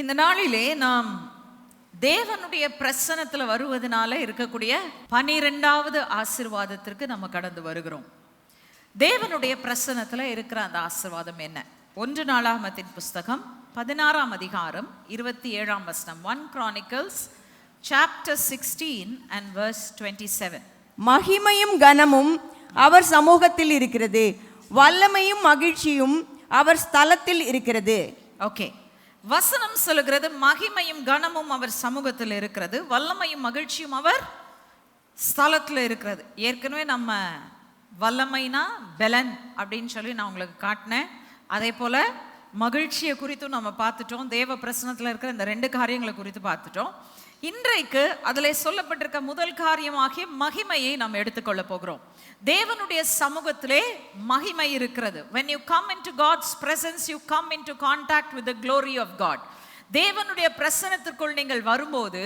இந்த நாளிலே நாம் தேவனுடைய பிரசனத்துல வருவதனால இருக்கக்கூடிய பனிரெண்டாவது ஆசிர்வாதத்திற்கு நம்ம கடந்து வருகிறோம். தேவனுடைய பிரசனத்துல இருக்கிற அந்த ஆசிர்வாதம் என்ன? ஒன்று நாளாகமத்தின் புஸ்தகம் பதினாறாம் அதிகாரம் இருபத்தி ஏழாம் வசனம் one Chronicles chapter sixteen and verse twenty seven மகிமையும் கனமும் அவர் சமூகத்தில் இருக்கிறது. வல்லமையும் மகிழ்ச்சியும் அவர் ஸ்தலத்தில் இருக்கிறது. ஓகே வசனம் சொல்லுகிறது மகிமையும் கனமும் அவர் சமூகத்தில் இருக்கிறது வல்லமையும் மகிழ்ச்சியும் அவர் ஸ்தலத்தில் இருக்கிறது. ஏற்கனவே நம்ம வல்லமைனா பெலன் அப்படின்னு சொல்லி நான் உங்களுக்கு காட்டினேன். அதே போல் மகிழ்ச்சியை குறித்தும் நம்ம பார்த்துட்டோம் தேவ பிரசனத்தில் இருக்கிற இந்த ரெண்டு காரியங்களை குறித்து பார்த்துட்டோம். இன்றைக்கு அதில் சொல்லப்பட்டிருக்க முதல் காரியமாகிய மகிமையை நாம் எடுத்துக்கொள்ள போகிறோம். தேவனுடைய சமூகத்திலே மகிமை இருக்கிறது. When you come into God's presence you come into contact with the glory of God தேவனுடைய பிரசனத்திற்குள் நீங்கள் வரும்போது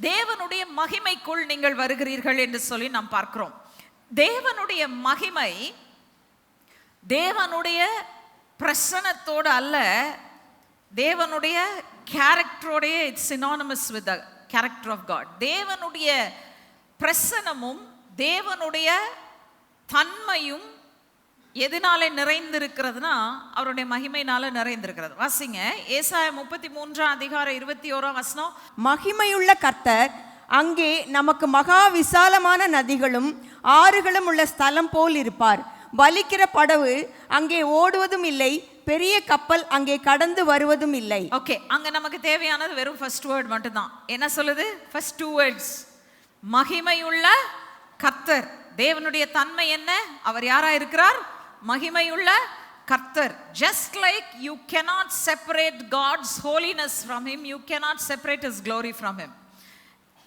தேவனுடைய மகிமைக்குள் நீங்கள் வருகிறீர்கள் என்று சொல்லி நாம் பார்க்கிறோம். தேவனுடைய மகிமை தேவனுடைய பிரசனத்தோடு அல்ல தேவனுடைய கேரக்டரோடைய it's synonymous with the character of God தேவனுடைய பிரசனமும் தேவனுடைய தன்மையும் எதனால நிறைந்திருக்கிறதுனா அவருடைய மகிமையினால நிறைந்திருக்கிறது. வாசிங்க. ஏசாய முப்பத்தி மூன்றாம் அதிகாரம் இருபத்தி ஓராம் வசனம். மகிமையுள்ள கர்த்தர் அங்கே நமக்கு மகா விசாலமான நதிகளும் ஆறுகளும் உள்ள ஸ்தலம் போல் இருப்பார். வலிக்கிற படவு அங்கே ஓடுவதும் இல்லை. பெரிய கப்பல் அங்கே கடந்து வருவதும் இல்லை. ஓகே அங்க நமக்கு தேவையானது வெறும் ஃபர்ஸ்ட் வேர்ட் மட்டும்தான். என்ன சொல்லுது? ஃபர்ஸ்ட் டூ வேர்ட்ஸ் மகிமையுள்ள கத்தர் தேவனுடைய தன்மை என்ன? அவர் யாரா இருக்கிறார்? மகிமையுள்ள கர்த்தர். Just like you cannot separate God's holiness from him you cannot separate his glory from him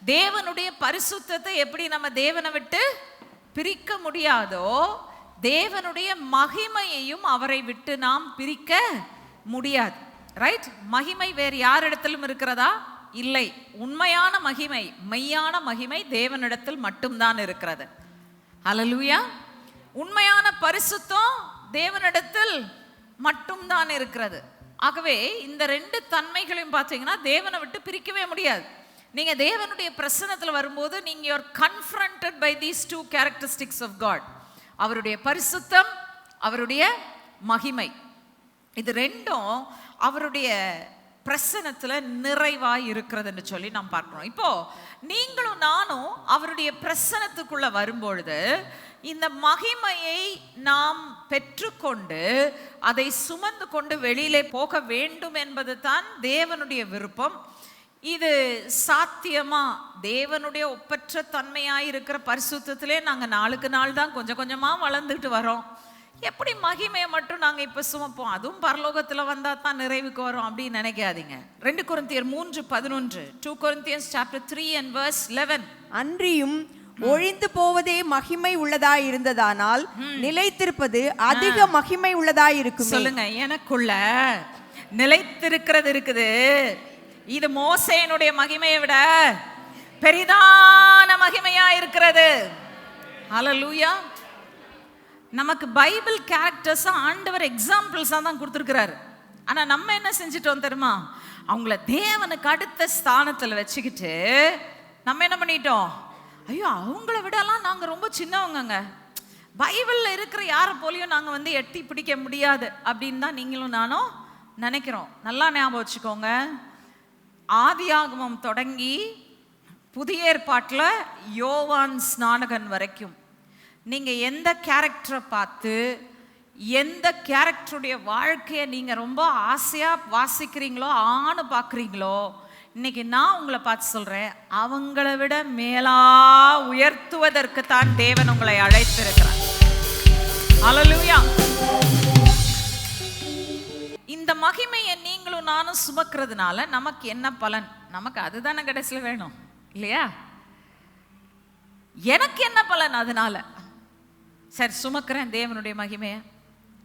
தேவனுடைய பரிசுத்தத்தை எப்படி நம்ம தேவனை விட்டு பிரிக்க முடியாதோ தேவனுடைய மகிமையையும் அவரை விட்டு நாம் பிரிக்க முடியாது. ரைட் மகிமை வேறு யாரிடத்திலும் இருக்கிறதா? இல்லை. உண்மையான மகிமை மெய்யான மகிமை தேவனிடத்தில் மட்டும்தான் இருக்கிறது. அலலூயா உண்மையான பரிசுத்தம் தேவனிடத்தில் மட்டும்தான் இருக்கிறது. ஆகவே இந்த ரெண்டு தன்மைகளையும் பார்த்தீங்கன்னா தேவனை விட்டு பிரிக்கவே முடியாது. நீங்கள் தேவனுடைய பிரசனத்தில் வரும்போது நீங்கள் you're confronted by these two characteristics of God அவருடைய பரிசுத்தம் அவருடைய மகிமை. இது ரெண்டும் அவருடைய பிரசனத்தில் நிறைவாக இருக்கிறதுன்னு சொல்லி நாம் பார்க்குறோம். இப்போ நீங்களும் நானும் அவருடைய பிரசனத்துக்குள்ள வரும்பொழுது இந்த மகிமையை நாம் பெற்றுக்கொண்டு அதை சுமந்து கொண்டு வெளியிலே போக வேண்டும் என்பது தான் தேவனுடைய விருப்பம். இது சாத்தியமா? தேவனுடைய ஒப்பற்ற தன்மையாய் இருக்கிற பரிசுத்தத்திலே நாங்க நாளுக்கு நாள் தான் கொஞ்சம் கொஞ்சமா வளர்ந்துட்டு வரோம். எப்படி மகிமையை மட்டும் நாங்க இப்ப சுமப்போம்? அதுவும் பரலோகத்துல வந்தா தான் நிறைவுக்கு வரும் அப்படின்னு நினைக்காதீங்க. ரெண்டு கொரிந்தியர் மூன்று பதினொன்று two Corinthians chapter three and verse eleven அன்றியும் ஒழிந்து போவதே மகிமை உள்ளதாய் இருந்ததானால் நிலைத்திருப்பது அதிக மகிமை உள்ளதாய் இருக்குமே. சொல்லுங்க எனக்குள்ள நிலைத்திருக்கிறது இருக்குது. இது மோசேனுடைய மகிமையை விட பெரிதான மகிமையா இருக்கிறது. அலலூயா நமக்கு பைபிள் கேரக்டர்ஸாக ஆண்டவர் எக்ஸாம்பிள்ஸாக தான் கொடுத்துருக்கிறாரு. ஆனா நம்ம என்ன செஞ்சுட்டோம் தெரியுமா? அவங்கள தேவனுக்கு அடுத்த ஸ்தானத்துல வச்சுக்கிட்டு நம்ம என்ன பண்ணிட்டோம்? ஐயோ அவங்கள விடலாம் நாங்க ரொம்ப சின்னவங்கங்க. பைபிள்ல இருக்கிற யாரை போலையும் நாங்க வந்து எட்டி பிடிக்க முடியாது அப்படின்னு தான் நீங்களும் நானும் நினைக்கிறோம். நல்லா ஞாபகம் வச்சுக்கோங்க. ஆதியாகமம் தொடங்கி புதிய ஏற்பாட்டில் யோவான் ஸ்நானகன் வரைக்கும். நீங்கள் எந்த கேரக்டரை பார்த்து எந்த கேரக்டருடைய வாழ்க்கையை நீங்கள் ரொம்ப ஆசையாக வாசிக்கிறீங்களோ ஆணு பார்க்குறீங்களோ இன்னைக்கு நான் உங்களை பார்த்து சொல்கிறேன் அவங்கள விட மேலா உயர்த்துவதற்கு தான் தேவன் உங்களை அழைத்திருக்கிறார். அல்லேலூயா இந்த மகிமையை நீங்களும் நானும் சுமக்கிறதுனால நமக்கு என்ன பலன்? நமக்கு அதுதானே கடைசியில் வேணும். இல்லையா? எனக்கு என்ன பலன் அதனால? சரி சுமக்கிறேன் தேவனுடைய மகிமையை.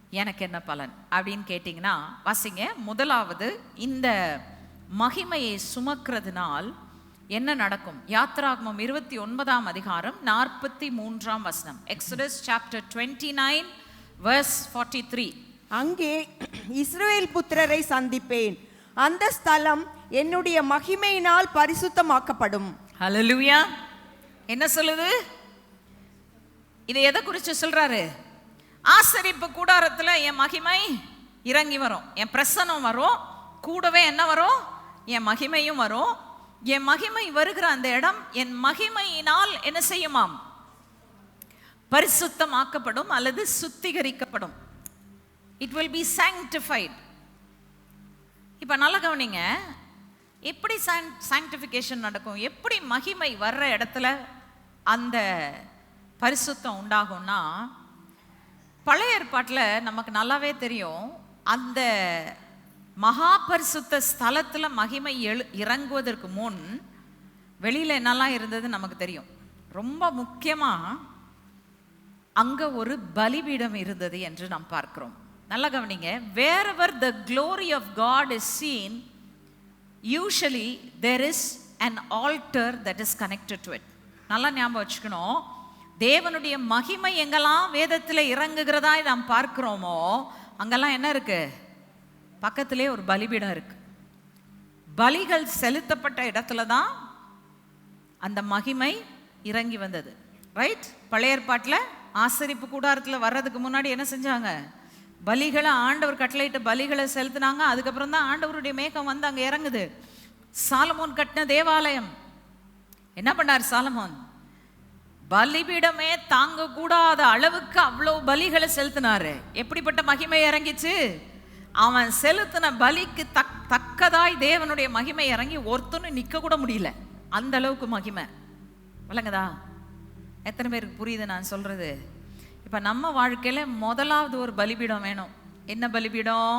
எனக்கு என்ன பலன் அப்படின்னு கேட்டிங்கன்னா வாசிங்க. முதலாவது இந்த மகிமையை சுமக்கிறதுனால் என்ன நடக்கும்? யாத்ராகமம் இருபத்தி ஒன்பதாம் அதிகாரம் நாற்பத்தி மூன்றாம் வசனம். Exodus chapter twenty nine verse forty three அங்கே இஸ்ரேல் புத்திரரை சந்திப்பேன். அந்த ஸ்தலம் என்னுடைய மகிமையினால் பரிசுத்தமாக்கப்படும். ஹalleluya என்ன சொல்லுது? இதை எதை குறித்து சொல்றாரு? ஆசரிப்பு கூடாரத்தில் என் மகிமை இறங்கி வரும். என் பிரசனம் வரும். கூடவே என்ன வரும்? என் மகிமையும் வரும். என் மகிமை வருகிற அந்த இடம் என் மகிமையினால் என்ன செய்யுமாம்? பரிசுத்தமாக்கப்படும் அல்லது சுத்திகரிக்கப்படும். இட் வில் பி சாங்டிஃபைட் இப்போ நல்லா கவனிங்க. எப்படி சாங்டிஃபிகேஷன் நடக்கும்? எப்படி மகிமை வர்ற இடத்துல அந்த பரிசுத்தம் உண்டாகும்னா பழைய ஏற்பாட்டில் நமக்கு நல்லாவே தெரியும். அந்த மகா பரிசுத்த ஸ்தலத்தில் மகிமை எழு இறங்குவதற்கு முன் வெளியில் என்னெல்லாம் இருந்தது நமக்கு தெரியும். ரொம்ப முக்கியமாக அங்கே ஒரு பலிபீடம் இருந்தது என்று நாம் பார்க்கிறோம். நல்லா கவனிங்க. Wherever the glory of God is seen usually there is an altar that is connected to it நல்லா ஞாபகம் வச்சுக்கணும். தேவனுடைய மகிமை எங்கெல்லாம் வேதத்தில் இறங்குகிறதா நாம் பார்க்குறோமோ அங்கெல்லாம் என்ன இருக்கு? பக்கத்திலே ஒரு பலிபீடம் இருக்கு. பலிகள் செலுத்தப்பட்ட இடத்துல தான் அந்த மகிமை இறங்கி வந்தது. ரைட் பழைய ஏற்பாட்டில் ஆசரிப்பு கூடாரத்தில் வர்றதுக்கு முன்னாடி என்ன செஞ்சாங்க? பலிகளை ஆண்டவர் கட்டளையிட்டு பலிகளை செலுத்தினாங்க. அதுக்கப்புறம் தான் ஆண்டவருடைய மேகம் வந்து அங்கே இறங்குது. சாலமோன் கட்டின தேவாலயம். என்ன பண்ணார் சாலமோன்? பலிபீடமே தாங்க கூடாத அளவுக்கு அவ்வளோ பலிகளை செலுத்தினாரு. எப்படிப்பட்ட மகிமை இறங்கிச்சு? அவன் செலுத்தின பலிக்கு தக் தக்கதாய் தேவனுடைய மகிமை இறங்கி ஒருத்தனு நிற்க கூட முடியல. அந்த அளவுக்கு மகிமை. விளங்குதா? எத்தனை பேருக்கு புரியுது நான் சொல்றது? இப்போ நம்ம வாழ்க்கையில முதலாவது ஒரு பலிபீடம் வேணும். என்ன பலிபீடம்?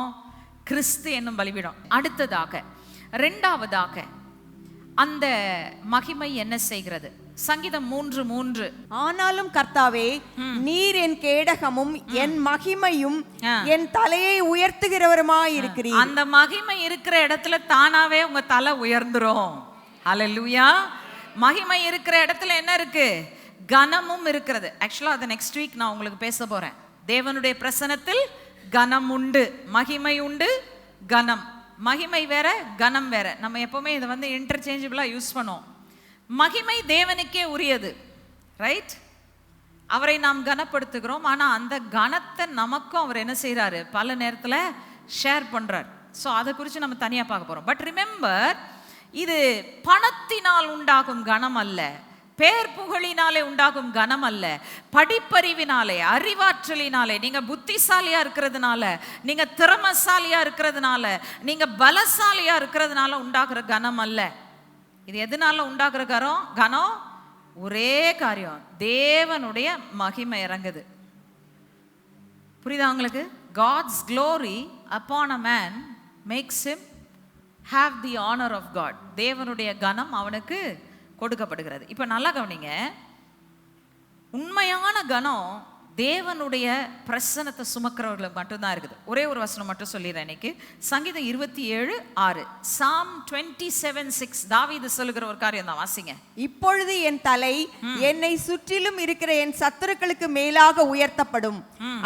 கிறிஸ்து என்னும் பலிபீடம். அடுத்ததாக ரெண்டாவதாக அந்த மகிமை என்ன செய்கிறது? சங்கீதம் மூன்று மூன்று. ஆனாலும் கர்த்தாவே நீர் என் கேடகமும் என் மகிமையும். என் தலையை உயர்த்துகிறவருமாய் இருக்கிறீர் அந்த மகிமை இருக்கிற இடத்துல தானாவே உங்க தலை உயர்ந்துரும். அல்லேலூயா மகிமை இருக்கிற இடத்துல என்ன இருக்கு? கனமும் இருக்கிறது. ஆக்சுவலா அதை நெக்ஸ்ட் வீக் நான் உங்களுக்கு பேச போகிறேன் தேவனுடைய பிரசனத்தில் கனம் உண்டு மகிமை உண்டு கனம். மகிமை வேற கனம் வேற. நம்ம எப்பவுமே இதை வந்து இன்டர்ச்சேஞ்சபிளாக யூஸ் பண்ணுவோம். மகிமை தேவனுக்கே உரியது. ரைட் அவரை நாம் கனப்படுத்துகிறோம். ஆனால் அந்த கனத்தை நமக்கும் அவர் என்ன செய்கிறாரு பல நேரத்தில் ஷேர் பண்ணுறார் ஸோ அதை குறித்து நம்ம தனியாக பார்க்க போகிறோம் பட் ரிமெம்பர் இது பணத்தினால் உண்டாகும் கனம் அல்ல. பேர் புகழினாலே உண்டாகும் கனம் அல்ல படிப்பறிவினாலே அறிவாற்றலினாலே நீங்க புத்திசாலியா இருக்கிறதுனால நீங்க திறமசாலியா இருக்கிறதுனால நீங்க பலசாலியா இருக்கிறதுனால உண்டாகிற கனம் அல்ல இது எதனால உண்டாகிற கரம் கனம் ஒரே காரியம் தேவனுடைய மகிமை இறங்குது. புரியுதா உங்களுக்கு? God's glory upon a man makes him have the honour of God தேவனுடைய கனம் அவனுக்கு கொடுக்கப்படுகிறது. இப்போ நல்லா கவனிங்க. உண்மையான கனம் தேவனுடைய பிரசனத்தை சுமக்கிறவர்களுக்கு மட்டும்தான் இருக்குது. ஒரே ஒரு வசனம் மட்டும் சொல்லிடுறேன் இன்னைக்கு. சங்கீதம் இருபத்தி ஏழு ஆறு. சாம் டுவெண்ட்டி செவன் சிக்ஸ் தாவீது சொல்லுகிற ஒரு காரியம் தான். வாசிங்க. இப்பொழுது என் தலை என்னை சுற்றிலும் இருக்கிற என் சத்துருக்களுக்கு மேலாக உயர்த்தப்படும்.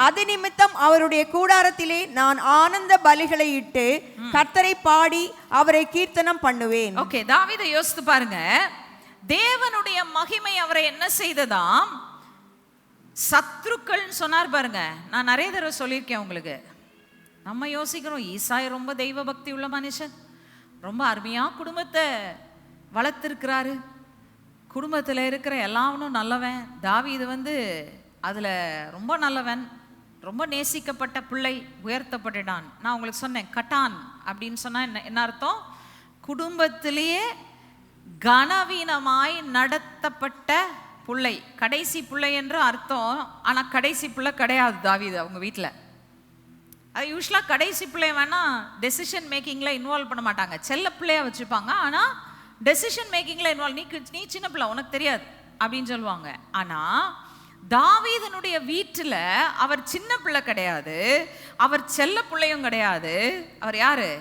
அது நிமித்தம் அவருடைய கூடாரத்திலே நான் ஆனந்த பலிகளை இட்டு கர்த்தரை பாடி அவரை கீர்த்தனம் பண்ணுவேன். ஓகே தாவீதை யோசித்து பாருங்க. தேவனுடைய மகிமை அவரை என்ன செய்ததாம்? சத்ருக்கள்னு சொன்னார் பாருங்க. நான் நிறைய தடவை சொல்லியிருக்கேன் உங்களுக்கு. நம்ம யோசிக்கிறோம் ஈசாய் ரொம்ப தெய்வ பக்தி உள்ள மனுஷன். ரொம்ப அருமையாக குடும்பத்தை வளர்த்துருக்கிறாரு. குடும்பத்தில் இருக்கிற எல்லாவனும் நல்லவன். தாவி இது வந்து அதில் ரொம்ப நல்லவன். ரொம்ப நேசிக்கப்பட்ட பிள்ளை உயர்த்தப்பட்டுட்டான். நான் உங்களுக்கு சொன்னேன் கட்டான் அப்படின்னு சொன்னால் என்ன என்ன அர்த்தம்? குடும்பத்திலேயே கனவீனமாய் நடத்தப்பட்ட பிள்ளை கடைசி பிள்ளை என்று அர்த்தம். ஆனால் கடைசி பிள்ளை கிடையாது தாவிது அவங்க வீட்டில் அது யூஸ்வலாக கடைசி பிள்ளை வேணால் டெசிஷன் மேக்கிங்கில் இன்வால்வ் பண்ண மாட்டாங்க. செல்ல பிள்ளையாக வச்சுப்பாங்க. ஆனால் டெசிஷன் மேக்கிங்கில் இன்வால்வ் நீ நீ சின்ன பிள்ளை உனக்கு தெரியாது அப்படின்னு சொல்லுவாங்க. ஆனால் தாவீதனுடைய வீட்டில் அவர் சின்ன பிள்ளை கிடையாது. அவர் செல்ல பிள்ளையும் கிடையாது. அவர் யாரு?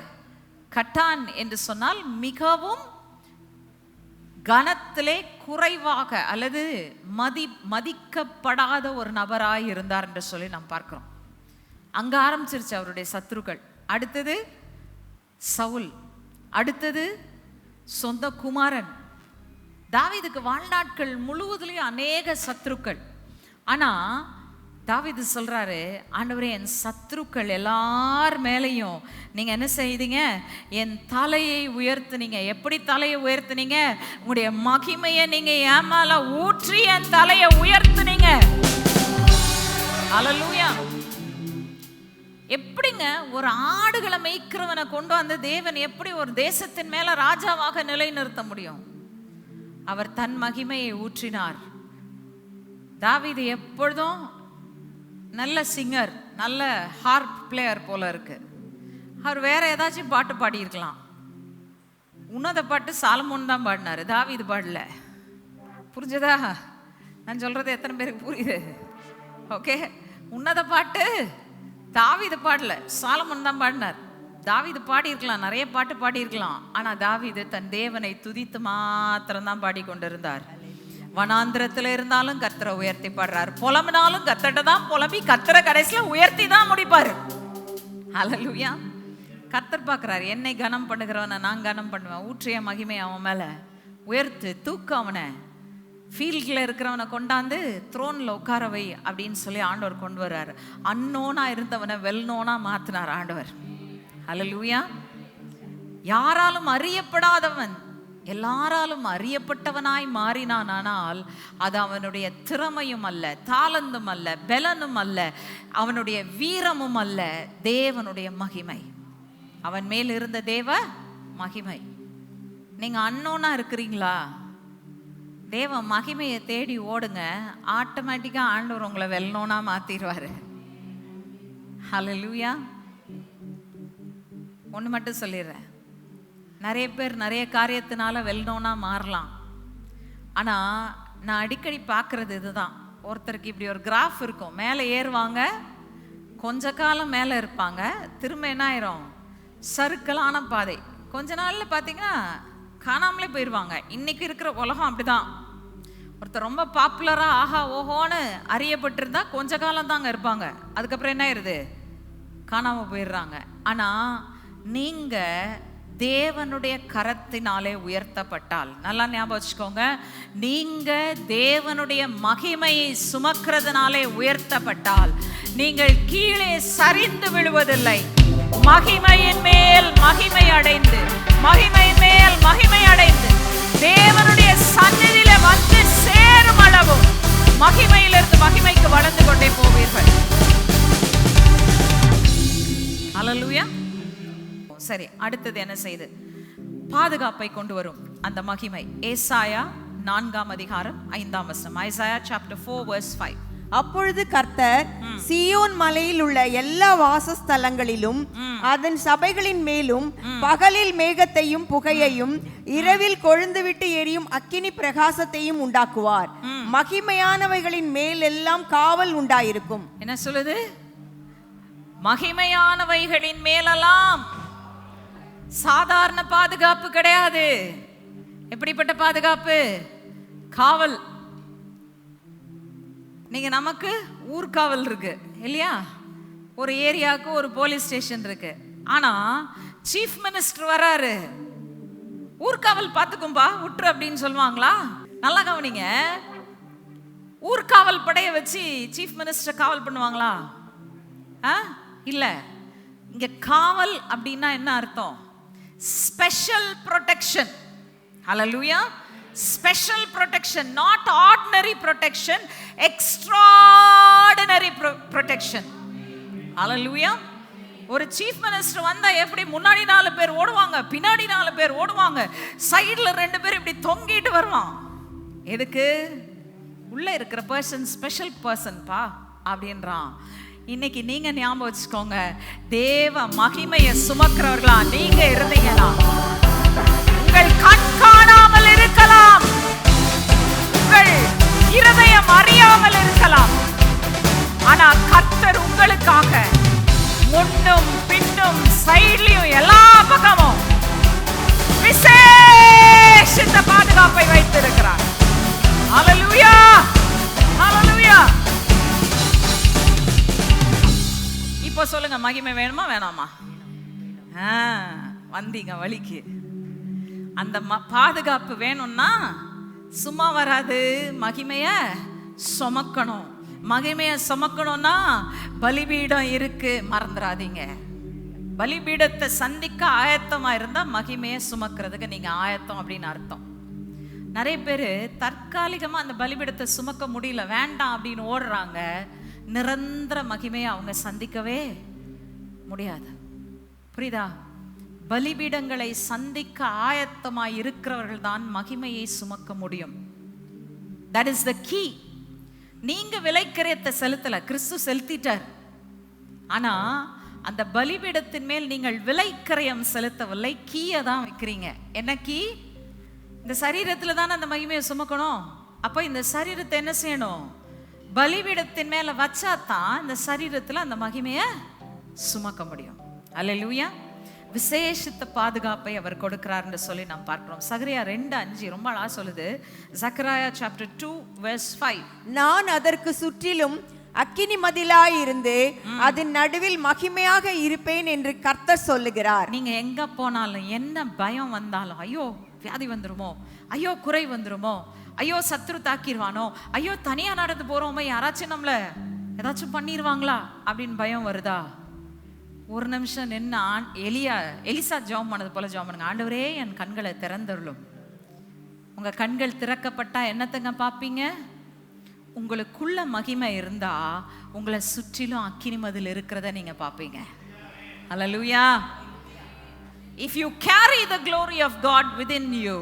கட்டான் என்று சொன்னால் மிகவும் கனத்திலே குறைவாக அல்லது மதி மதிக்கப்படாத ஒரு நபராக இருந்தார் என்று சொல்லி நாம் பார்க்கிறோம். அங்கே ஆரம்பிச்சிருச்சு அவருடைய சத்துருக்கள் அடுத்தது சவுல். அடுத்தது சொந்த குமாரன். தாவிதுக்கு வாழ்நாட்கள் முழுவதுலேயும் அநேக சத்துருக்கள் ஆனால் தாவிது சொல்கிறாரு ஆண்டவரே என் சத்ருக்கள் எல்லார் மேலேயும் நீங்கள் என்ன செய்தீங்க? என் தலையை உயர்த்துனீங்க. எப்படி தலையை உயர்த்துனீங்க? உங்களுடைய மகிமையை நீங்கள் ஏமால ஊற்றி என் தலையை உயர்த்துனீங்க. அலலூயா எப்படிங்க ஒரு ஆடுகளை மேய்க்கிறவனை கொண்டு வந்து தேவன் எப்படி ஒரு தேசத்தின் மேல ராஜாவாக நிலைநிறுத்த முடியும்? அவர் தன் மகிமையை ஊற்றினார். தாவீது எப்பொழுதும் நல்ல சிங்கர் நல்ல ஹார்ப் பிளேயர் போல இருக்கு. அவர் வேற ஏதாச்சும் பாட்டு பாடியிருக்கலாம். உன்னத பாட்டு சாலமோன் தான் பாடினாரு. இது பாடல. புரிஞ்சதா? நான் சொல்றது எத்தனை பேருக்கு புரியுது? ஓகே. உன்னத பாட்டு தாவீது பாடல. சாலமோன் தான் பாடினார். தாவீது பாடியிருக்கலாம். நிறைய பாட்டு பாடியிருக்கலாம். ஆனா இது தன் தேவனை துதித்து மாத்திரம்தான் பாடிக்கொண்டிருந்தார். வனாந்திரத்தில் இருந்தாலும் கத்தரை உயர்த்தி பாடுறாரு புலம்பினாலும் கத்தட்ட தான் புலம்பி கத்தரை கடைசியில் உயர்த்தி தான் முடிப்பாரு. அலலுயா கத்தர் பார்க்கறாரு என்னை கனம் பண்ணுகிறவனை நான் கனம் பண்ணுவேன். ஊற்றிய மகிமை அவன் மேல. உயர்த்து தூக்கு அவனை. ஃபீல்டில் இருக்கிறவனை கொண்டாந்து த்ரோனில் உட்கார வை அப்படின்னு சொல்லி ஆண்டவர் கொண்டு வர்றாரு. அன்னோனாக இருந்தவனை வெல்னோனாக மாற்றினார் ஆண்டவர். அலலுயா யாராலும் அறியப்படாதவன் எல்லாராலும் அறியப்பட்டவனாய் மாறினான் ஆனால் அது அவனுடைய திறமையும் அல்ல தாளந்தும் அல்ல பெலனும் அல்ல அவனுடைய வீரமும் அல்ல தேவனுடைய மகிமை. அவன் மேல் இருந்த தேவ மகிமை. நீங்க அன்னோனா இருக்கிறீங்களா? தேவ மகிமையை தேடி ஓடுங்க ஆட்டோமேட்டிக்கா ஆண்டவர் உங்களை வெல்லோனா மாத்திடுவாரு. லூயா ஒன்று மட்டும் சொல்லிடுறேன். நிறைய பேர் நிறைய காரியத்தினால வெல்னோனாக மாறலாம். ஆனால் நான் அடிக்கடி பார்க்குறது இதுதான். ஒருத்தருக்கு இப்படி ஒரு கிராஃப் இருக்கும். மேலே ஏறுவாங்க கொஞ்ச காலம் மேலே இருப்பாங்க திரும்ப என்ன ஆயிரும்? சறுக்கலான பாதை. கொஞ்ச நாளில் பார்த்தீங்கன்னா காணாமலே போயிடுவாங்க இன்னைக்கு இருக்கிற உலகம் அப்படிதான். ஒருத்தர் ரொம்ப பாப்புலராக ஆஹா ஓஹோன்னு அறியப்பட்டிருந்தா கொஞ்ச காலம் தாங்க இருப்பாங்க. அதுக்கப்புறம் என்ன ஆயிடுது காணாமல் போயிடுறாங்க. ஆனால் நீங்கள் தேவனுடைய கரத்தினாலே உயர்த்தப்பட்டால். நல்லா ஞாபகம் வச்சுக்கோங்க. நீங்க தேவனுடைய மகிமையை சுமக்கிறதுனாலே உயர்த்தப்பட்டால் நீங்கள் கீழே சரிந்து விழுவதில்லை. மகிமையின் மேல் மகிமை அடைந்து மகிமையின் மேல் மகிமை அடைந்து தேவனுடைய சந்நிதியில வந்து சேரும் அளவும் மகிமையிலிருந்து மகிமைக்கு வளர்ந்து கொண்டே போவீர்கள். அல்லேலூயா சரி அடுத்தது என்ன செய்து? பாதுகாப்பை கொண்டு வரும் அந்த மகிமை. ஏசாயா நான்காம் அதிகாரம் ஐந்தாம் வசனம். Isaiah chapter four verse five அப்பொழுது கர்த்தர் சீயோன் மலையில் உள்ள எல்லா வாசஸ்தலங்களிலும் அதன் சபைகளின் மேலும் பகலில் மேகத்தையும் புகையையும் இரவில் கொழுந்துவிட்டு எரியும் அக்கினி பிரகாசத்தையும் உண்டாக்குவார். மகிமையானவைகளின் மேலெல்லாம் காவல் உண்டாயிருக்கும். என்ன சொல்லுது? மகிமையானவைகளின் மேலெல்லாம் சாதாரண பாதுகாப்பு கிடையாது. எப்படிப்பட்ட பாதுகாப்பு? காவல். நீங்க நமக்கு ஊர்காவல் இருக்கு இல்லையா? ஒரு ஏரியாவுக்கு ஒரு போலீஸ் ஸ்டேஷன் இருக்கு. ஆனா சீஃப் மினிஸ்டர் வராரு. ஊர்காவல் பார்த்துக்கும்பா விட்டுரு அப்படின்னு சொல்லுவாங்களா? நல்லா கவனிங்க. ஊர்காவல் படையை வச்சு சீஃப் மினிஸ்டர் காவல் பண்ணுவாங்களா? ஆ? இல்ல. இங்க காவல் அப்படின்னா என்ன அர்த்தம்? Special protection hallelujah special protection not ordinary protection extraordinary protection hallelujah ஒரு சீஃப் மினிஸ்டர் வந்தா எப்படி முன்னாடி நாலு பேர் ஓடுவாங்க பின்னாடி நாலு பேர் ஓடுவாங்க சைடுல ரெண்டு பேர் இப்படி தொங்கிட்டு வருவான். எதுக்கு? உள்ள இருக்கிற பர்சன் ஸ்பெஷல் பர்சன்பா அப்படின்றான். இன்னைக்கு நீங்க ஞாபகம் வச்சுக்கோங்க. தேவ மகிமையை சுமக்கிறவர்களா? நீங்க இருந்தீங்களா உங்கள் கண் காணாமல் இருக்கலாம். உங்கள் இருதயம் அறியாமல் இருக்கலாம். ஆனா கத்தர் உங்களுக்காக முன்னும் பின்னும் சைட்லயும் எல்லா பக்கமும் விசேஷித்த பாதுகாப்பை வைத்திருக்கிறார். ஹalleluya அலலுயா இப்போ சொல்லுங்க மகிமை வேணுமா வேணாமா? ஆ, வந்தீங்க வழிக்கு. அந்த ம பாதுகாப்பு வேணும்னா சும்மா வராது மகிமைய சுமக்கணும். மகிமைய சுமக்கணும்னா பலிபீடம் இருக்கு மறந்துடாதீங்க. பலிபீடத்தை சந்திக்க ஆயத்தமா இருந்தா மகிமையை சுமக்கிறதுக்கு நீங்க ஆயத்தம் அப்படின்னு அர்த்தம். நிறைய பேர் தற்காலிகமா அந்த பலிபீடத்தை சுமக்க முடியல வேண்டாம் அப்படின்னு ஓடுறாங்க. நிரந்தர மகிமையை அவங்க சந்திக்கவே முடியாது. புரியுதா? பலிபீடங்களை சந்திக்க ஆயத்தமாய் இருக்கிறவர்கள் தான் மகிமையை சுமக்க முடியும். தட் இஸ் த கீ நீங்க விலைக்கிரயத்தை செலுத்தல. கிறிஸ்து செலுத்திட்டார். ஆனா அந்த பலிபீடத்தின் மேல் நீங்கள் விலைக்கிரயம் செலுத்தவில்லை. கீயை தான் வைக்கிறீங்க என்ன கீ? இந்த சரீரத்தில் தானே அந்த மகிமையை சுமக்கணும். அப்போ இந்த சரீரத்தை என்ன செய்யணும்? பலிபீடத்தின் மேல வச்சா தான் இந்த சரீரத்துல அந்த மகிமையை சுமக்க முடியும். அல்லேலூயா விசேஷித்த பாதுகாப்பை அவர் கொடுக்கிறார்னு சொல்லி நாம் பார்க்கிறோம். சகரியா ரெண்டு அஞ்சு ரொம்ப அழகா சொல்லுது. Zechariah chapter two verse five நான் அதற்கு சுற்றிலும் அக்கினி மதிலாய் இருந்து அதன் நடுவில் மகிமையாக இருப்பேன் என்று கர்த்தர் சொல்லுகிறார். நீங்க எங்க போனாலும் என்ன பயம் வந்தாலும் ஐயோ வியாதி வந்துருமோ? ஐயோ குறை வந்துருமோ? ஐயோ சத்ரு தாக்கிடுவானோ ஐயோ தனியா நடந்து போறோமோ? யாராச்சும் நம்மள ஏதாச்சும் பண்ணிடுவாங்களா அப்படின்னு பயம் வருதா? ஒரு நிமிஷம் நின்று ஆண் எலியா எலிசா ஜாம் பண்ணது போல ஜாம் பண்ணுங்க. ஆண்டவரே என் கண்களை திறந்துடலும் உங்க கண்கள் திறக்கப்பட்டா என்னத்தங்க பார்ப்பீங்க உங்களுக்குள்ள மகிமை இருந்தா உங்களை சுற்றிலும் அக்கினி மதில் இருக்கிறத நீங்க பார்ப்பீங்க அல்லேலூயா if you carry the glory of god within you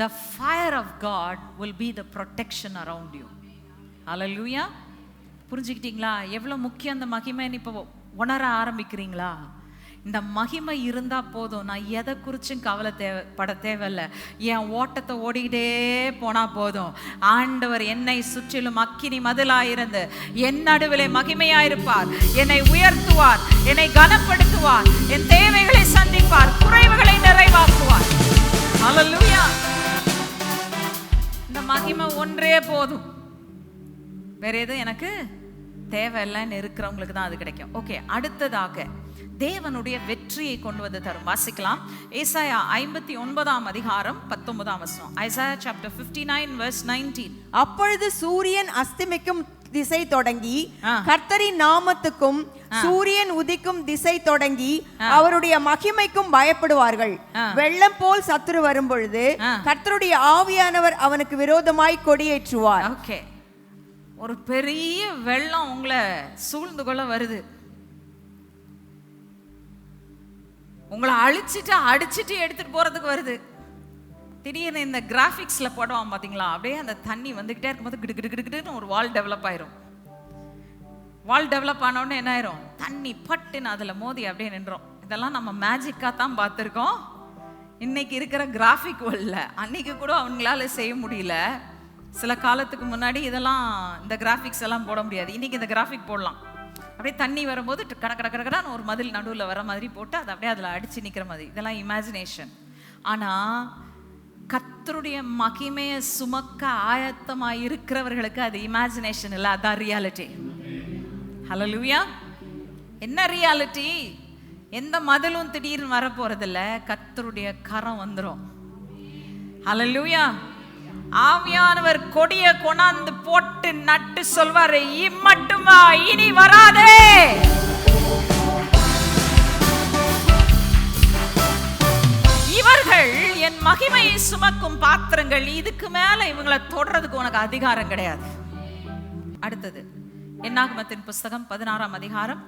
the fire of god will be the protection around you. அல்லேலூயா புரிஞ்சுக்கிட்டீங்களா? எவ்வளோ முக்கியம் அந்த மகிமைன்னு இப்போ உணர ஆரம்பிக்கிறீங்களா? இந்த மகிமை இருந்தால் போதும். நான் எதை குறிச்சும் கவலை தேவை பட தேவையில்ல. என் ஓட்டத்தை ஓடிக்கிட்டே போனால் போதும். ஆண்டவர் என்னை சுற்றிலும் அக்கினி மதிலாயிருந்து என் நடுவிலே மகிமையாயிருப்பார். என்னை உயர்த்துவார். என்னை கனப்படுத்துவார். என் தேவைகளை சந்திப்பார் குறைவுகளை நிறைவாக்குவார். ஹalleluya. இந்த மகிமை ஒன்றே போதும். வேற எதுவும் எனக்கு தேவையில்லைன்னு இருக்கிறவங்களுக்கு தான் அது கிடைக்கும். ஓகே அடுத்ததாக தேவனுடைய வெற்றியை கொண்டு வந்து தரும். வாசிக்கலாம். ஏசாயா ஐம்பத்தி ஒன்பதாம் அதிகாரம் பத்தொன்பதாம் வசனம். Isaiah chapter fifty nine verse nineteen அப்பொழுது சூரியன் அஸ்தமிக்கும் திசை தொடங்கி. கர்த்தரின் நாமத்துக்கும் சூரியன் உதிக்கும் திசை தொடங்கி அவருடைய மகிமைக்கும் பயப்படுவார்கள். வெள்ளம் போல் சத்துரு வரும்பொழுது ஆ. கர்த்தருடைய ஆவியானவர் அவனுக்கு விரோதமாய் கொடியேற்றுவார். ஓகே. ஒரு பெரிய வெள்ளம் உங்களை சூழ்ந்து கொள்ள வருது. உங்களை அழிச்சிட்டு அடிச்சிட்டு எடுத்துட்டு போறதுக்கு வருது. திடீர்னு இந்த கிராஃபிக்ஸில் போடுவான் பார்த்தீங்களா அப்படியே அந்த தண்ணி வந்துக்கிட்டே இருக்கும்போது கிடு கிடு கிடு கிடுன்னு ஒரு வால் டெவலப் ஆயிரும். வால் டெவலப் ஆனோடனே என்ன ஆயிரும்? தண்ணி பட்டுன்னு அதில் மோதி அப்படியே நின்றோம் இதெல்லாம் நம்ம மேஜிக்காக தான் பார்த்துருக்கோம். இன்னைக்கு இருக்கிற கிராஃபிக் வேர்ல்ட்ல அன்னைக்கு கூட அவங்களால செய்ய முடியல. சில காலத்துக்கு முன்னாடி இதெல்லாம் இந்த கிராஃபிக்ஸ் எல்லாம் போட முடியாது. இன்னைக்கு இந்த கிராஃபிக் போடலாம். அப்படியே தண்ணி வரும்போது டு- கட கட ஒரு மதில் நடுவில் வர மாதிரி போட்டு அதை அப்படியே அதில் அடிச்சு நிற்கிற மாதிரி. இதெல்லாம் இமேஜினேஷன் ஆனால் கத்தருடைய மகிமையை சுமக்க ஆயத்தமாக இருக்கிறவர்களுக்கு அது இமேஜினேஷன் இல்லை அதான் ரியாலிட்டி ஹலோ லூயா என்ன ரியாலிட்டி எந்த மதிலும் திடீர்னு வர கத்தருடைய கரம் கரம் ஹலோ லூவியா ஆவியானவர் கொடிய கொண்டாந்து போட்டு நட்டு சொல்வாரு இம்மட்டுமா இனி வராதே! இவர்கள் என் மகிமையை சுமக்கும் பாத்திரங்கள். இதுக்கு மேல இவங்களை தொடர்றதுக்கு உனக்கு அதிகாரம் கிடையாது. அடுத்தது என்னாகமத்தின் புஸ்தகம் பதினாறாம் அதிகாரம்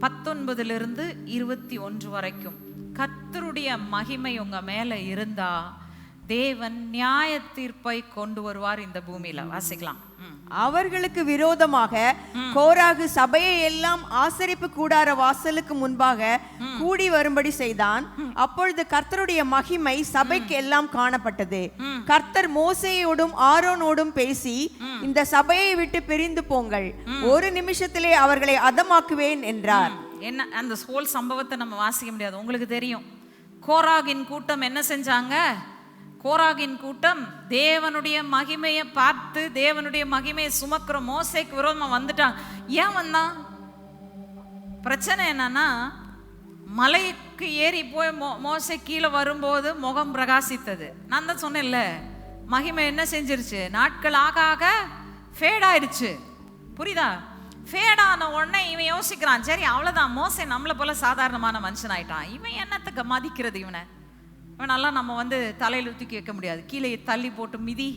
பத்தொன்பதிலிருந்து இருபத்தி ஒன்று வரைக்கும். கத்தருடைய மகிமை உங்க மேல இருந்தா தேவன் நியாய தீர்ப்பை கொண்டு வருவார் இந்த பூமியில. வாசிக்கலாம். அவர்களுக்கு விரோதமாக கோராகு சபையை எல்லாம் ஆசரிப்பு கூடார வாசலுக்கு முன்பாக கூடி வரும்படி செய்தான். அப்பொழுது கர்த்தருடைய மகிமை சபைக்கு எல்லாம் காணப்பட்டது. கர்த்தர் மோசேயோடும் ஆரோனோடும் பேசி இந்த சபையை விட்டு பிரிந்து போங்கள். ஒரு நிமிஷத்திலே அவர்களை அதமாக்குவேன் என்றார். என்ன அந்த ஹோல் சம்பவத்தை நம்ம வாசிக்க முடியாது. உங்களுக்கு தெரியும். கோராகின் கூட்டம் என்ன செஞ்சாங்க? கோராகின் கூட்டம் தேவனுடைய மகிமையை பார்த்து தேவனுடைய மகிமையை சுமக்கிற மோசைக்கு விரோதமா வந்துட்டாங்க ஏன் வந்தான்? பிரச்சனை என்னன்னா மலைக்கு ஏறி போய் மோ மோசை கீழே வரும்போது முகம் பிரகாசித்தது. நான் தான் சொன்னேன்ல மகிமை என்ன செஞ்சிருச்சு? நாட்கள் ஆக ஆக ஃபேட் ஆயிடுச்சு புரியுதா? ஃபேட் ஆன உடனே இவன் யோசிக்கிறான் சரி அவ்வளோதான் மோசை நம்மளை போல சாதாரணமான மனுஷன் ஆயிட்டான் இவன் என்னத்துக்கு மதிக்கிறது இவனை? இவனெல்லாம் நம்ம வந்து தலையில் தூக்கி வைக்க முடியாது. கீழே தள்ளி போட்டு மிதி.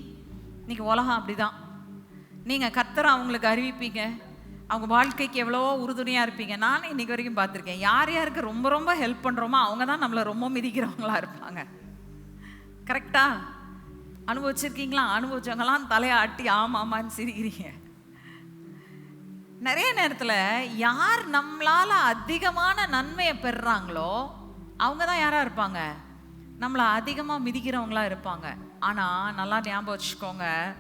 இன்னைக்கு உலகம் அப்படிதான். நீங்கள் கத்தரை அவங்களுக்கு அறிவிப்பீங்க. அவங்க வாழ்க்கைக்கு எவ்வளோ உறுதுணையாக இருப்பீங்க. நானும் இன்னைக்கு வரைக்கும் பார்த்துருக்கேன். யார் யாருக்கு ரொம்ப ரொம்ப ஹெல்ப் பண்ணுறோமோ அவங்க தான் நம்மளை ரொம்ப மிதிக்கிறவங்களா இருப்பாங்க. கரெக்டா அனுபவிச்சிருக்கீங்களா? அனுபவிச்சவங்களாம் தலையை ஆட்டி ஆமாமான்னு சிரிக்கிறீங்க. நிறைய நேரத்தில் யார் நம்மளால அதிகமான நன்மையை பெறுறாங்களோ அவங்க தான் யாராக இருப்பாங்க? நம்மளை அதிகமாக மிதிக்கிறவங்களா இருப்பாங்க. ஆனால் நல்லா ஞாபகம் வச்சுக்கோங்க.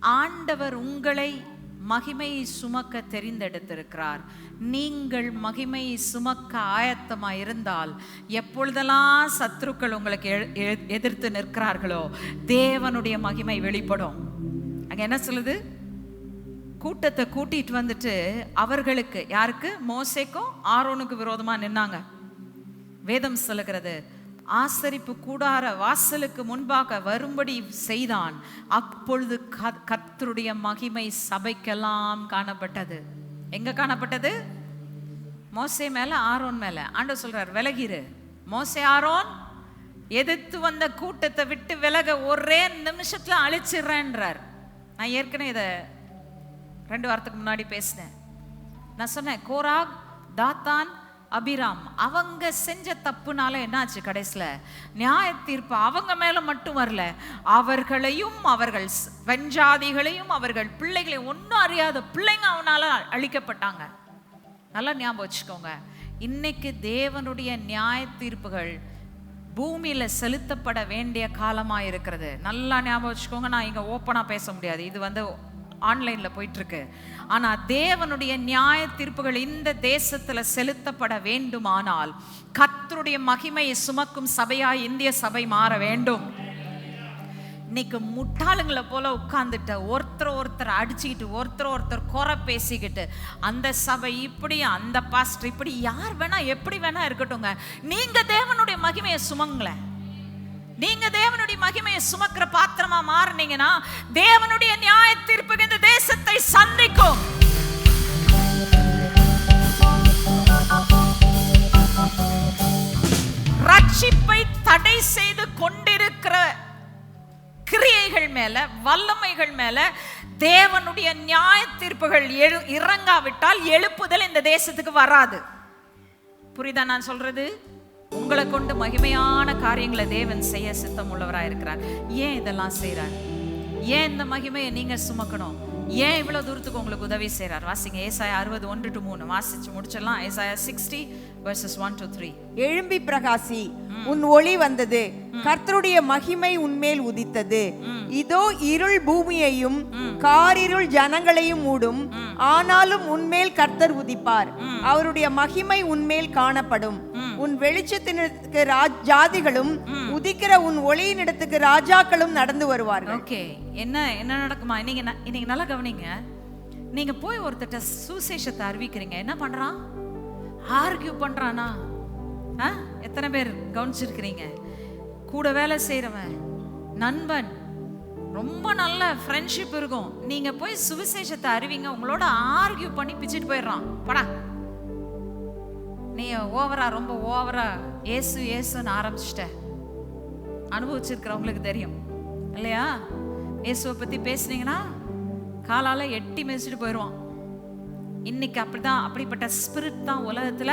ஆண்டவர் உங்களை மகிமையை சுமக்க தெரிந்தெடுத்திருக்கிறார். நீங்கள் மகிமையை சுமக்க ஆயத்தமாக இருந்தால் எப்பொழுதெல்லாம் சத்துருக்கள் உங்களுக்கு எ- எதிர்த்து நிற்கிறார்களோ தேவனுடைய மகிமை வெளிப்படும். அங்கே என்ன சொல்லுது? கூட்டத்தை கூட்டிட்டு வந்துட்டு அவர்களுக்கு யாருக்கு? மோசேக்கும் ஆரோனுக்கு விரோதமாக நின்னாங்க. வேதம் சொல்லுகிறது ஆசரிப்பு கூடார வாசலுக்கு முன்பாக வரும்படி செய்தான். அப்பொழுது க- கர்த்தருடைய மகிமை சபைக்கெல்லாம் காணப்பட்டது. எங்க காணப்பட்டது? மோசே மேல ஆரோன் மேல. ஆண்டவர் சொல்றார் விலகிரு. மோசே ஆரோன் எதிர்த்து வந்த கூட்டத்தை விட்டு விலக ஒரே நிமிஷத்துல அழிச்சிடுறேன்றார். நான் ஏற்கனவே இதை ரெண்டு வாரத்துக்கு முன்னாடி பேசினேன். நான் சொன்னேன் கோராக் தாத்தான் அபிராம் அவங்க செஞ்ச தப்புனால என்னாச்சு கடைசியில்? நியாய தீர்ப்பு அவங்க மேலே மட்டும் வரல. அவர்களையும் அவர்கள் வெஞ்சாதிகளையும் அவர்கள் பிள்ளைகளையும் ஒன்றும் அறியாத பிள்ளைங்க அவனால் அழிக்கப்பட்டாங்க. நல்லா ஞாபகம் வச்சுக்கோங்க. இன்னைக்கு தேவனுடைய நியாய தீர்ப்புகள் பூமியில் செலுத்தப்பட வேண்டிய காலமாக இருக்கிறது. நல்லா ஞாபகம் வச்சுக்கோங்க. நான் இங்கே ஓப்பனாக பேச முடியாது. இது வந்து ஆன்லைனில் போயிட்டுருக்கு. ஆனால் தேவனுடைய நியாய தீர்ப்புகள் இந்த தேசத்தில் செலுத்தப்பட வேண்டுமானால் கத்தருடைய மகிமையை சுமக்கும் சபையாக இந்திய சபை மாற வேண்டும். இன்னைக்கு முட்டாளுங்களை போல உட்கார்ந்துட்ட ஒருத்தர் ஒருத்தர் அடிச்சுக்கிட்டு ஒருத்தர் ஒருத்தர் குறை பேசிக்கிட்டு அந்த சபை இப்படி அந்த பாஸ்டர் இப்படி யார் வேணா எப்படி வேணா இருக்கட்டும்ங்க. நீங்க தேவனுடைய மகிமையை சுமங்களேன். நீங்க தேவனுடைய மகிமையை சுமக்கிற பாத்திரமா மாறுனீங்கன்னா தேவனுடைய நியாய தீர்ப்பு இந்த தேசத்தை சந்திக்கும். ரட்சிப்பை தடை செய்து கொண்டிருக்கிற கிரியைகள் மேல வல்லமைகள் மேல தேவனுடைய நியாய தீர்ப்புகள் எழு இறங்காவிட்டால் எழுப்புதல் இந்த தேசத்துக்கு வராது. புரியுதா நான் சொல்றது? உங்களை கொண்டு மகிமையான காரியங்களை தேவன் செய்ய சித்தம் உள்ளவராக இருக்கிறார். ஏன் இதெல்லாம் செய்கிறார் ஏன் இந்த மகிமையை நீங்க சுமக்கணும்? ஏன் இவ்வளவு தூரத்துக்கு உங்களுக்கு உதவி செய்கிறார் வாசிங்க ஏசாயா அறுபது ஒன்று டு மூணு. வாசிச்சு முடிச்சிடலாம். ஏசாயா sixty verses one to three எழும்பி பிரகாசி உன் ஒளி வந்தது. கர்த்தருடைய மகிமை உன்மேல் உதித்தது. இதோ இருள் பூமியையும் காரிருள் ஜனங்களையும் மூடும். ஆனாலும் உன்மேல் கர்த்தர் உதிப்பார். அவருடைய மகிமை உன்மேல் காணப்படும். உன் வெளிச்சத்தினருக்கு ரா- ஜாதிகளும் உதிக்கிற உன் ஒளியினிடத்துக்கு ராஜாக்களும் நடந்து வருவார்கள். ஓகே. என்ன என்ன நடக்குமா? இன்னைக்கு ந- இன்னைக்கு நல்லா கவனிங்க. நீங்க போய் ஒருத்தட்ட சுசேஷத்தை அறிவிக்கிறீங்க. என்ன பண்றான்? ஆர்கியூ பண்றானா? ஆ? எத்தனை பேர் கவனிச்சிருக்கிறீங்க? கூட வேலை செய்கிறவன் நண்பன் ரொம்ப நல்ல ஃப்ரெண்ட்ஷிப் இருக்கும். நீங்க போய் சுவிசேஷத்தை அறிவிங்க உங்களோட ஆர்கியூ பண்ணி பிச்சுட்டு போயிடுறான். படா. நீ ஓவரா ரொம்ப ஓவரா ஏசு ஏசுன்னு ஆரம்பிச்சிட்ட. அனுபவிச்சிருக்கிறவங்களுக்கு தெரியும். இல்லையா? இயேசுவை பத்தி பேசுனீங்கன்னா காலால எட்டி மிதிச்சுட்டு போயிடுவான். இன்னைக்கு அப்படிதான் அப்படிப்பட்ட ஸ்பிரிட் தான் உலகத்துல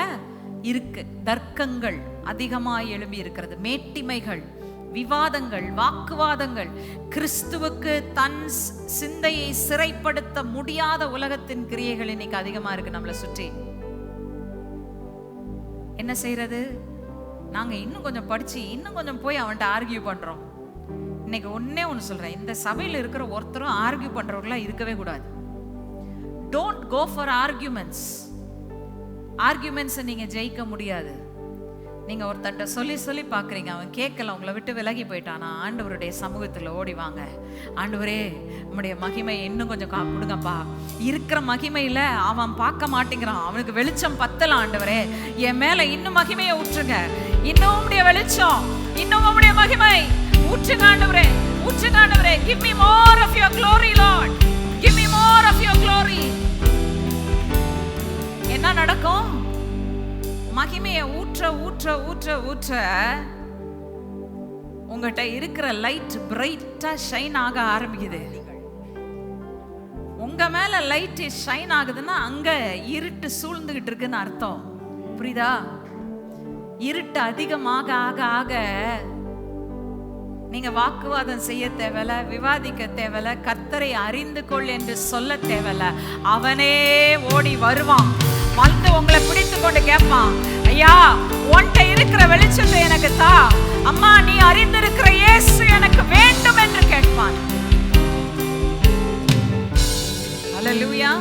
இருக்கு. தர்க்கங்கள் அதிகமாக எழும்பி இருக்கிறது. மேட்டிமைகள் விவாதங்கள் வாக்குவாதங்கள் கிறிஸ்துவுக்கு தன் சிந்தையை சிறைப்படுத்த முடியாத உலகத்தின் கிரியைகள் இன்னைக்கு அதிகமா இருக்கு நம்மளை சுற்றி. என்ன செய்யறது நாங்க இன்னும் கொஞ்சம் படிச்சு இன்னும் கொஞ்சம் போய் அவன்கிட்ட ஆர்கியூ பண்றோம். இன்னைக்கு ஒன்னே ஒன்று சொல்றேன். இந்த சபையில் இருக்கிற ஒருத்தரும் ஆர்கியூ பண்றவர்களா இருக்கவே கூடாது. டோன்ட் கோ ஃபார் ஆர்கியூமெண்ட்ஸ் ஆர்கியூமெண்ட்ஸை நீங்கள் ஜெயிக்க முடியாது. நீங்கள் ஒருத்தன்ட்ட சொல்லி சொல்லி பார்க்குறீங்க அவன் கேட்கல உங்களை விட்டு விலகி போயிட்டானா? ஆண்டவருடைய சமூகத்தில் ஓடி வாங்க. ஆண்டவரே நம்முடைய மகிமை இன்னும் கொஞ்சம் கா கொடுங்கப்பா. இருக்கிற மகிமையில் அவன் பார்க்க மாட்டேங்கிறான். அவனுக்கு வெளிச்சம் பத்தல ஆண்டவரே. என் மேலே இன்னும் மகிமையை ஊற்றுங்க. இன்னும் உம்முடைய வெளிச்சம். இன்னும் உம்முடைய மகிமை. ஊற்றுங்க ஆண்டவரே. ஊற்றுங்க ஆண்டவரே. Give me more of your glory Lord of your glory என்ன நடக்கும்? மகிமையை ஊற்ற ஊற்ற ஊற்ற ஊற்ற உங்ககிட்ட இருக்கிற லைட் பிரைட்டா ஷைன் ஆக ஆரம்பிக்குது. உங்க மேல லைட் ஷைன் ஆகுதுன்னா அங்க இருட்டு சூழ்ந்துகிட்டு இருக்குன்னு அர்த்தம். புரியுதா? இருட்டு அதிகமாக ஆக ஆக நீங்க வாக்குவாதம் செய்ய தேவையில்ல விவாதிக்க தேவையில்ல கத்தரை அறிந்து கொள் என்று சொல்ல தேவையில்ல அவனே ஓடி வருவான். வந்து உங்களை பிடித்து கொண்டு கேட்பான். ஐயா உன்கிட்ட இருக்கிற வெளிச்சத்தை எனக்கு தா. அம்மா நீ அறிந்திருக்கிற இயேசு எனக்கு வேண்டும் என்று கேட்பான். அல்லேலூயா